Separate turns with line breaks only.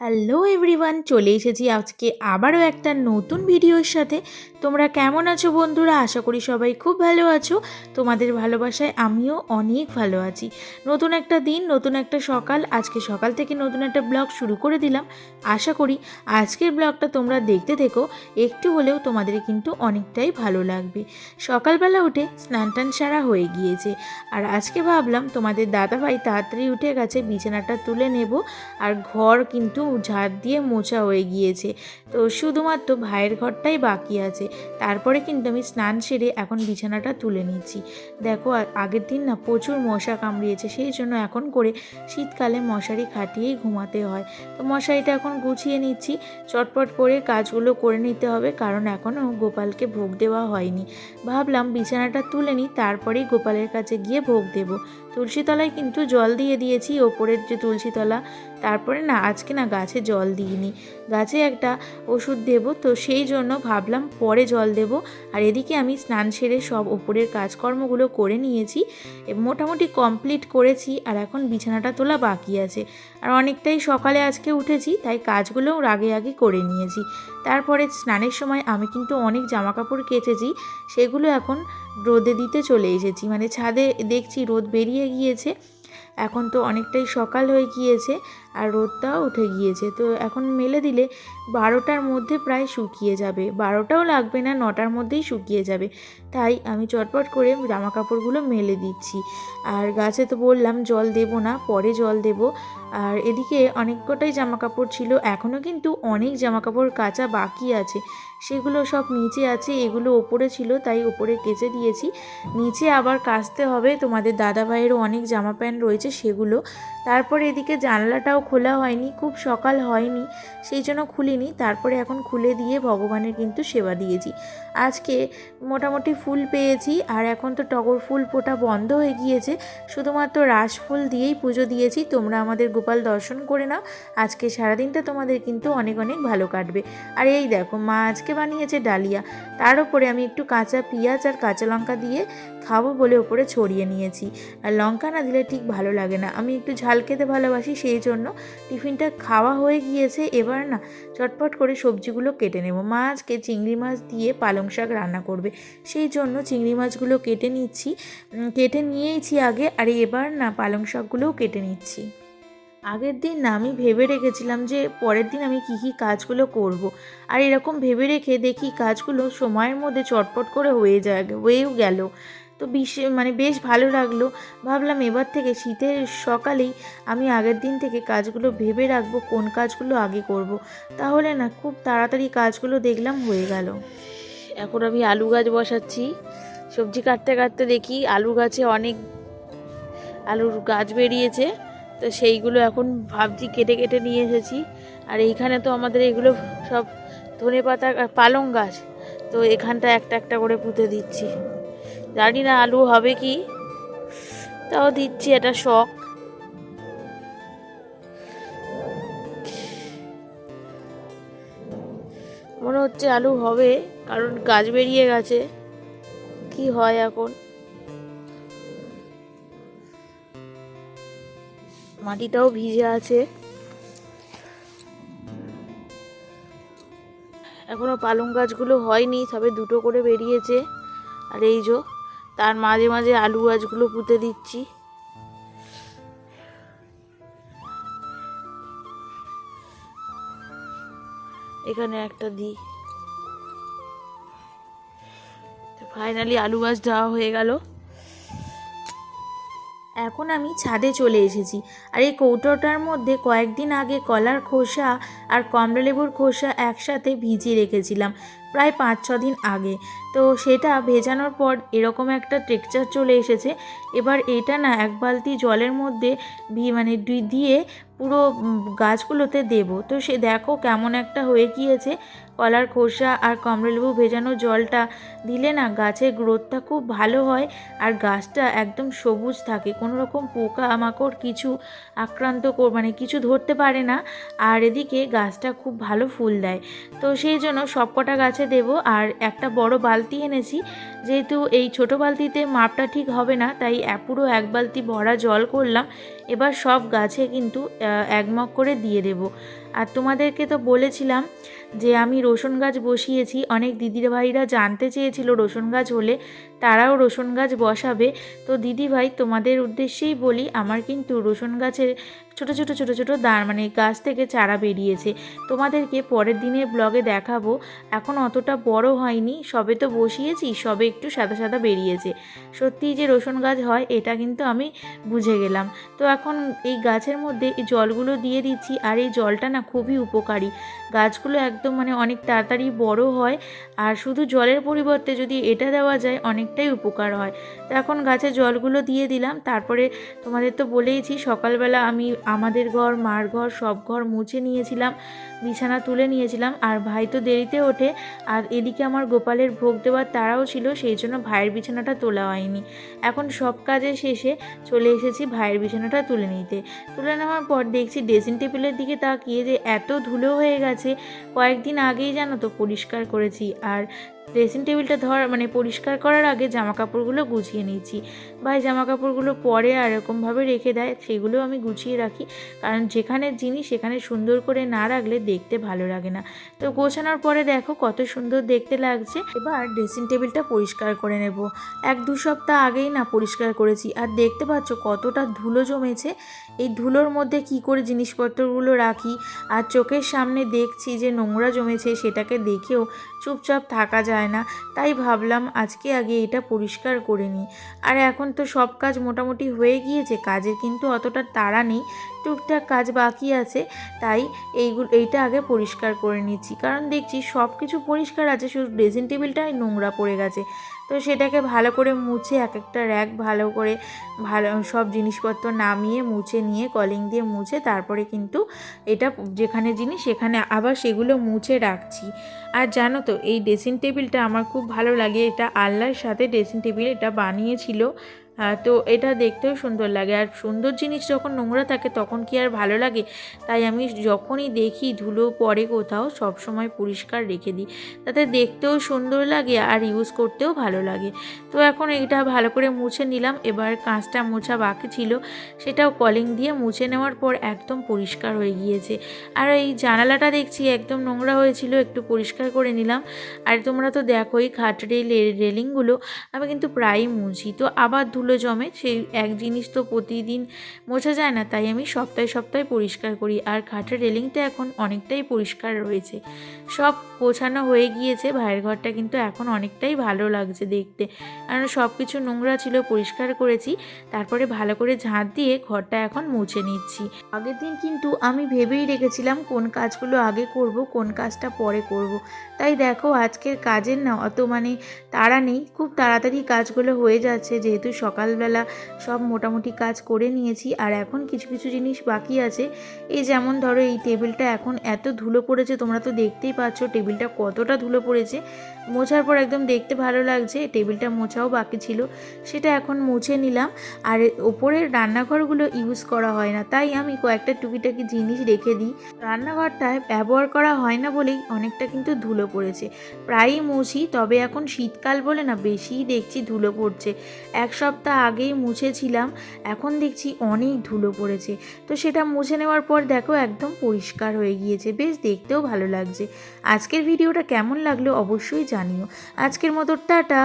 Hello everyone চলে এসেছি আজকে আবারও একটা নতুন ভিডিওর সাথে। তোমরা কেমন আছো বন্ধুরা? আশা করি সবাই খুব ভালো আছো। তোমাদের ভালোবাসায় আমিও অনেক ভালো আছি। নতুন একটা দিন, নতুন একটা সকাল, আজকে সকাল থেকে নতুন একটা ব্লগ শুরু করে দিলাম। আশা করি আজকের ব্লগটা তোমরা দেখতে থেকো, একটু হলেও তোমাদের কিন্তু অনেকটাই ভালো লাগবে। সকালবেলা উঠে স্নান টান সারা হয়ে গিয়েছে। আর আজকে ভাবলাম তোমাদের দাদাভাই তাড়াতাড়ি উঠে গেছে, বিছানাটা তুলে নেব। আর ঘর কিন্তু ঝাড় দিয়ে মোছা হয়ে গিয়েছে। তো শুধুমাত্র ভাইয়ের ঘরটাই বাকি আছে। তারপরে কিন্তু আমি স্নান সেরে এখন বিছানাটা তুলে নিচ্ছি দেখো আগের দিন না প্রচুর মশা কামড়িয়েছে, সেই জন্য এখন করে শীতকালে মশারি খাটিয়েই ঘুমাতে হয়। তো মশারিটা এখন গুছিয়ে নিচ্ছি, চটপট করে কাজগুলো করে নিতে হবে, কারণ এখনও গোপালকে ভোগ দেওয়া হয়নি। ভাবলাম বিছানাটা তুলে নিই, তারপরেই গোপালের কাছে গিয়ে ভোগ দেব। তুলসীতলায় কিন্তু জল দিয়ে দিয়েছি, ওপরের যে তুলসীতলা, তারপরে না আজকে না গাছে জল দিইনি। গাছে একটা ওষুধ দেব, তো সেই জন্য ভাবলাম পরে জল দেব। আর এদিকে আমি স্নান সেরে সব ওপরের কাজকর্মগুলো করে নিয়েছি, মোটামুটি কমপ্লিট করেছি, আর এখন বিছানাটা তোলা বাকি আছে। আর অনেকটাই সকালে আজকে উঠেছি, তাই কাজগুলোও আগে আগে করে নিয়েছি। তারপরে স্নানের সময় আমি কিন্তু অনেক জামা কাপড় কেচেছি, সেগুলো এখন রোদে দিতে চলে এসেছি। মানে ছাদে দেখছি রোদ বেরিয়ে গিয়েছে, এখন তো অনেকটাই সকাল হয়ে গিয়েছে। আর রোদটাও উঠে গিয়েছে। তো এখন মেলে দিলে বারোটার মধ্যে প্রায় শুকিয়ে যাবে। বারোটাও লাগবে না, নটার মধ্যেই শুকিয়ে যাবে। তাই আমি চটপট করে জামা কাপড়গুলো মেলে দিচ্ছি। আর গাছে তো বললাম জল দেব না, পরে জল দেব। আর এদিকে অনেক কটাই জামা কাপড় ছিল এখনও কিন্তু অনেক জামা কাপড় কাচা বাকি আছে। সেগুলো সব নিচে আছে, এগুলো ওপরে ছিল, তাই ওপরে কেচে দিয়েছি। নিচে আবার কাচতে হবে, তোমাদের দাদা ভাইয়েরও অনেক জামা প্যান্ট রয়েছে সেগুলো। তারপরে এদিকে জানলাটাও খোলা হয়নি, খুব সকাল হয়নি, সেই জন্য খুলিনি। তারপরে এখন খুলে দিয়ে ভগবানের কিন্তু সেবা দিয়েছি। আজকে মোটামুটি ফুল পেয়েছি, আর এখন তো টগর ফুল ফোটা বন্ধ হয়ে গিয়েছে। শুধুমাত্র রাস ফুল দিয়েই পুজো দিয়েছি, তোমরা আমাদের গোপাল দর্শন করে নাও। আজকে সারাদিনটা তোমাদের কিন্তু অনেক অনেক ভালো কাটবে। আর এই দেখো, মা আজকে বানিয়েছে ডালিয়া। তার উপরে আমি একটু কাঁচা পেঁয়াজ আর কাঁচা লঙ্কা দিয়ে খাব বলে ওপরে ছড়িয়ে নিয়েছি। আর লঙ্কা না দিলে ঠিক ভালো লাগে না। আমি একটু ঝাল খেতে ভালোবাসি, সেই জন্য টিফিনটা খাওয়া হয়ে গিয়েছে, এবার না চটপট করে সবজিগুলো কেটে নেব। মা আজকে চিংড়ি মাছ দিয়ে পালং শাক রান্না করবে, সেই জন্য চিংড়ি মাছগুলো কেটে নিচ্ছি। কেটে নিয়েইছি আগে, আর এবার না পালং শাকগুলোও কেটে নিচ্ছি। আগের দিন আমি ভেবে রেখেছিলাম যে পরের দিন আমি কী কী কাজগুলো করব। আর এরকম ভেবে রেখে দেখি কাজগুলো সময়ের মধ্যে চটপট করে হয়ে যায়, হয়েও গেল। তো বিশে মানে বেশ ভালো লাগল। ভাবলাম এবার থেকে শীতের সকালেই আমি আগের দিন থেকে কাজগুলো ভেবে রাখব, কোন কাজগুলো আগে করব। তাহলে না, খুব তাড়াতাড়ি কাজগুলো দেখলাম হয়ে গেল। এখন আমি আলু গাছ বসাচ্ছি। সবজি কাটতে কাটতে দেখি আলু গাছে অনেক আলুর গাছ বেরিয়েছে। তো সেইগুলো এখন ভাবছি কেটে কেটে নিয়ে এসেছি। আর এইখানে তো আমাদের এগুলো সব ধনে পাতা পালং গাছ। তো এখানটা একটা একটা করে পুঁতে দিচ্ছি। জানি না আলু হবে কি। তাও দিচ্ছি, এটা শখ। মনে হচ্ছে আলু হবে, কারণ গাছ বেরিয়ে গেছে। কি হয় এখন? মাটিটাও ভিজে আছে। এখনও পালং গাছগুলো হয়নি, সবে দুটো করে বেরিয়েছে। আর এই যো তার মাঝে মাঝে আলু গাছগুলো পুঁতে দিচ্ছি। এখানে একটা দিই ফাইনালি আলু গাছ দেওয়া হয়ে গেল। এখন আমি ছাদে চলে এসেছি। আর এই কৌটোটার মধ্যে কয়েকদিন আগে কলার খোসা আর কমলালেবুর খোসা একসাথে ভিজিয়ে রেখেছিলাম। প্রায় পাঁচ, ছ দিন আগে। তো সেটা ভেজানোর পর এরকম একটা টেক্সচার চলে এসেছে। এবার এটা না এক বালতি জলের মধ্যে মানে দিয়ে পুরো গাছগুলোতে দেব। তো সে দেখো কেমন একটা হয়ে গিয়েছে। কলার খোসা আর কমলালেবু ভেজানো জলটা দিলে না গাছের গ্রোথটা খুব ভালো হয় আর গাছটা একদম সবুজ থাকে। কোনো রকম পোকা মাকড় কিছু আক্রান্ত কর মানে কিছু ধরতে পারে না। আর এদিকে গাছটা খুব ভালো ফুল দেয়। তো সেই জন্য সবকটা গাছে দেব আর একটা বড় বালতি এনেছি। যেহেতু এই ছোট বালতিতে মাপটা ঠিক হবে না তাই পুরো এক বালতি ভরা জল করলাম। এবার সব গাছে কিন্তু আহ, এক করে দিয়ে দেব। আর তোমাদেরকে তো বলেছিলাম যে আমি রসুন গাছ বসিয়েছি, অনেক দিদির ভাইরা জানতে চেয়েছিল রসুন গাছ হলে তারাও রসুন গাছ বসাবে। তো দিদি ভাই তোমাদের উদ্দেশ্যেই বলি, আমার কিন্তু রসুন গাছের ছোট ছোট ছোট ছোট দাঁড় মানে গাছ থেকে চারা বেরিয়েছে। তোমাদেরকে পরের দিনের ব্লগে দেখাবো। এখন অতটা বড় হয়নি, সবে তো বসিয়েছি, সবে একটু সাদা সাদা বেরিয়েছে। সত্যিই যে রসুন গাছ হয়, এটা কিন্তু আমি বুঝে গেলাম। তো এখন এই গাছের মধ্যে এই জলগুলো দিয়ে দিচ্ছি, আর এই জলটা না খুবই উপকারী। গাছগুলো একদম মানে অনেক তাড়াতাড়ি বড় হয়। আর শুধু জলের পরিবর্তে যদি এটা দেওয়া যায়, অনেকটাই উপকার হয়। তো এখন গাছে জলগুলো দিয়ে দিলাম। তারপরে তোমাদের তো বলেইছি, সকালবেলা আমি আমাদের ঘর, মার ঘর, সব ঘর মুছে নিয়েছিলাম। বিছানা তুলে নিয়েছিলাম। আর ভাই তো দেরিতে ওঠে। আর এদিকে আমার গোপালের ভোগ দেওয়ার তারাও ছিল, সেই জন্য ভাইয়ের বিছানাটা তোলা হয়নি। এখন সব কাজের শেষে চলে এসেছি ভাইয়ের বিছানাটা তুলে নিতে। তুলে নেওয়ার পর দেখছি ড্রেসিং টেবিলের দিকে তাকিয়ে যে এত ধুলো হয়ে গেছে, কয়েকদিন আগেই জানো তো পরিষ্কার করেছি। আর ড্রেসিং টেবিলটা ধর মানে পরিষ্কার করার আগে জামা কাপড়গুলো গুছিয়ে নিয়েছি। ভাই জামা কাপড়গুলো পরে আর এরকমভাবে রেখে দেয় সেগুলো আমি গুছিয়ে রাখি। কারণ যেখানে জিনিস সেখানে সুন্দর করে না রাখলে দেখতে ভালো লাগে না। তো গোছানোর পরে দেখো কত সুন্দর দেখতে লাগছে। এবার ড্রেসিং টেবিলটা পরিষ্কার করে নেব। এক দু সপ্তাহ আগেই না পরিষ্কার করেছি। আর দেখতে পাচ্ছ কতটা ধুলো জমেছে। এই ধুলোর মধ্যে কি করে জিনিসপত্রগুলো রাখি? আর চোখের সামনে দেখছি যে নোংরা জমেছে, সেটাকে দেখেও চুপচাপ থাকা যায় না। তাই ভাবলাম আজকে আগে এটা পরিষ্কার করে নিই। আর এখন তো সব কাজ মোটামুটি হয়ে গিয়েছে, কাজের কিন্তু অতটা তাড়া নেই। টুকটাক কাজ বাকি আছে, তাই এইগুলো, এইটা আগে পরিষ্কার করে নিচ্ছি। কারণ দেখছি সব কিছু পরিষ্কার আছে, শুধু ড্রেসিং টেবিলটাই নোংরা পড়ে গেছে। তো সেটাকে ভালো করে মুছে এক একটা র্যাক ভালো করে ভালো সব জিনিসপত্র নামিয়ে, মুছে নিয়ে কলিং দিয়ে মুছে তারপরে কিন্তু এটা যেখানে জিনিস সেখানে আবার সেগুলো মুছে রাখছি। আর জানো তো, এই ড্রেসিং টেবিলটা আমার খুব ভালো লাগে। এটা আল্লাহর সাথে ড্রেসিং টেবিল এটা বানিয়েছিল। তো এটা দেখতেও সুন্দর লাগে। আর সুন্দর জিনিস যখন নোংরা থাকে তখন কি আর ভালো লাগে? তাই আমি যখনই দেখি ধুলো পরে কোথাও সব সময় পরিষ্কার রেখে দিই। তাতে দেখতেও সুন্দর লাগে আর ইউজ করতেও ভালো লাগে। তো এখন এটা ভালো করে মুছে নিলাম। এবার কাঁচটা মোছা বাকি ছিল। সেটাও কলিং দিয়ে মুছে নেওয়ার পর একদম পরিষ্কার হয়ে গিয়েছে। আর এই জানালাটা দেখছি একদম নোংরা হয়েছিল, একটু পরিষ্কার করে নিলাম। আর তোমরা তো দেখোই খাটের এই রে- রেলিংগুলো। আমি কিন্তু প্রায়ই মুছি। তো আবার জমে সেই এক জিনিস তো প্রতিদিন মোছা যায় না, তাই আমি সপ্তাহে সপ্তাহে পরিষ্কার করি। আর খাটের রেলিংটা এখন অনেকটাই পরিষ্কার রয়েছে। সব গোছানো হয়ে গিয়েছে, ভাইয়ের ঘরটা কিন্তু এখন অনেকটাই ভালো লাগছে দেখতে। কারণ সব কিছু নোংরা ছিল, পরিষ্কার করেছি। তারপরে ভালো করে ঝাঁট দিয়ে ঘরটা এখন মুছে নিচ্ছি। আগের দিন কিন্তু আমি ভেবেই রেখেছিলাম কোন কাজগুলো আগে করব, কোন কাজটা পরে করব। তাই দেখো, আজকের কাজের না অত মানে তাড়া নেই। খুব তাড়াতাড়ি কাজগুলো হয়ে যাচ্ছে, যেহেতু সকালবেলা সব মোটামুটি কাজ করে নিয়েছি আর এখন কিছু কিছু জিনিস বাকি আছে। এই যেমন ধরো এই টেবিলটা এখন এত ধুলো পড়েছে, তোমরা তো দেখতেই পাচ্ছ টেবিলটা কতটা ধুলো পড়েছে। মোছার পর একদম দেখতে ভালো লাগছে, টেবিলটা মোছাও বাকি ছিল, সেটা এখন মুছে নিলাম। আর ওপরের রান্নাঘরগুলো ইউজ করা হয় না, তাই আমি কয়েকটা টুকিটাকি জিনিস রেখে দিই। রান্নাঘরটায় ব্যবহার করা হয় না বলেই অনেকটা কিন্তু ধুলো পড়েছে। প্রায়ই মুছি, তবে এখন শীতকাল বলে না, বেশিই দেখছি ধুলো পড়ছে। এক সপ্তাহ আগেই মুছেছিলাম, এখন দেখছি অনেক ধুলো পড়েছে। তো সেটা মুছে নেওয়ার পর দেখো একদম পরিষ্কার হয়ে গিয়েছে, বেশ দেখতেও ভালো লাগছে। আজকের ভিডিওটা কেমন লাগল অবশ্যই জানিও। আজকের মতো টাটা।